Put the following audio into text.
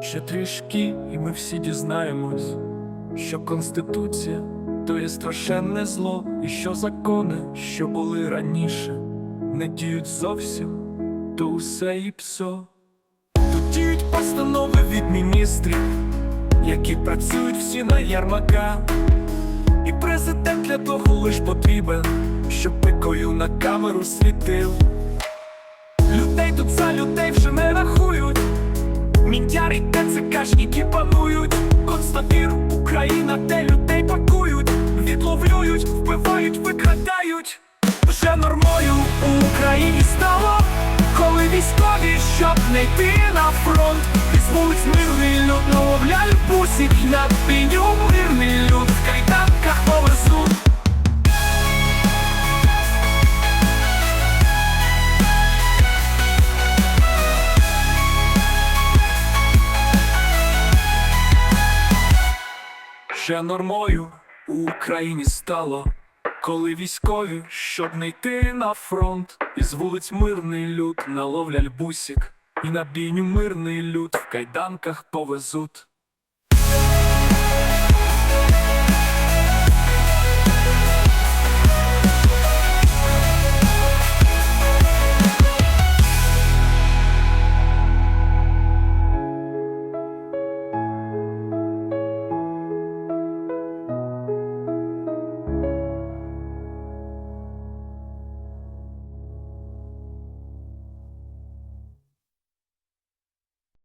Ще трішки, і ми всі дізнаємось, що Конституція то є страшенне зло, і що закони, що були раніше, не діють зовсім, то усе і псо. Тут діють постанови від міністрів, які працюють всі на ярмака. І президент для того лиш потрібен, щоб пикою на камеру світив. Людей тут за людей вже не рахують. ТЦКшники панують. Константир, Україна, де людей пакують, відловлюють, вбивають, викрадають. Вже нормою у Україні стало, коли військові, щоб не йти на фронт, із вулиць мирний люд ловлять пусік на пеню мирний Ще нормою у Україні стало, коли військові, щоб не йти на фронт, із вулиць мирний люд наловлять бусік, і на бійню мирний люд в кайданках повезуть.